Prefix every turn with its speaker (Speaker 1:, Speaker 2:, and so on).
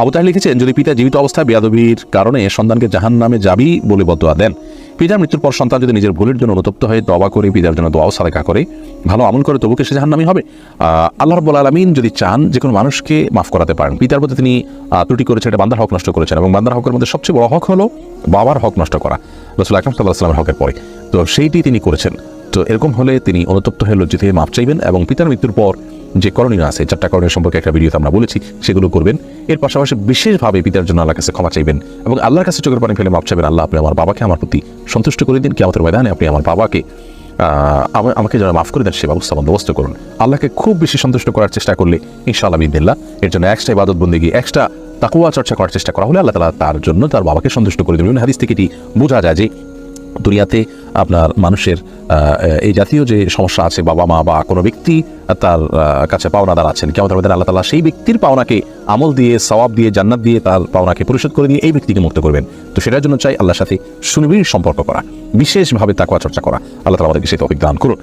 Speaker 1: আবু তাহের লিখেছেন, যদি পিতা জীবিত অবস্থায় বেয়াদবির কারণে সন্তানকে জাহান নামে যাবি বলে বদোয়া দেন। পিতার মৃত্যুর পর সন্তান যদি নিজের ভুলের জন্য অনুতপ্ত হয়ে দবা করে, পিতার জন্য দোয়াও সাদাকা করে, ভালো আমল করে তবুকে সে জাহান্নামি হবে? আল্লাহ রব্বুল আলমিন যদি চান যে কোনো মানুষকে মাফ করাতে পারেন। পিতার প্রতি তিনি ত্রুটি করেছেন, এটা বান্দার হক নষ্ট করেছেন এবং বান্দার হকের মধ্যে সবচেয়ে বড় হক হলো বাবার হক নষ্ট করা। রসুল আকরম সাল্লাহ হকের পরে। তো সেইটি তিনি করেছেন। তো এরকম হলে তিনি অনুতপ্ত হয়ে লজ্জিত হয়ে মাফ চাইবেন এবং পিতার মৃত্যুর পর যে করণীয় আছে, চারটা করণীয় সম্পর্কে একটা ভিডিওতে আমরা বলেছি, সেগুলো করবেন। এর পাশাপাশি বিশেষভাবে পিতার জন্য আল্লাহর কাছে ক্ষমা চাইবেন এবং আল্লাহর কাছে চোখের পানি ফেলে মাপ চাইবেন, আল্লাহ আপনি আমার বাবাকে আমার প্রতি সন্তুষ্ট করে দিন কি আমাদের ময়দানে আপনি আমার বাবাকে আমাকে যারা মাফ করে দেন, সে ব্যবস্থা বন্দোবস্ত করুন। আল্লাহকে খুব বেশি সন্তুষ্ট করার চেষ্টা করলে ইনশাআল্লাহ বিদিল্লা এর জন্য এক্সট্রা ইবাদত বন্দিগি একটা তাকুয়া চর্চা করার চেষ্টা করা হলে আল্লাহ তালা তার জন্য তার বাবাকে সন্তুষ্ট করে দেবেন। হাদিস থেকে এটি বোঝা যায় যে দুনিয়াতে আপনার মানুষের এই জাতীয় যে সমস্যা আছে, বাবা মা বা কোনো ব্যক্তি তার কাছে পাওনাদার আছেন, কেমন আমাদের আল্লাহ তালা সেই ব্যক্তির পাওনাকে আমল দিয়ে, সওয়াব দিয়ে, জান্নাত দিয়ে তার পাওনাকে পরিশোধ করে দিয়ে এই ব্যক্তিকে মুক্ত করবেন। তো সেটার জন্য চাই আল্লাহর সাথে সুনিবিড় সম্পর্ক করা, বিশেষভাবে তাকুয়া চর্চা করা। আল্লাহ তালা আমাদেরকে সেই দান করুন।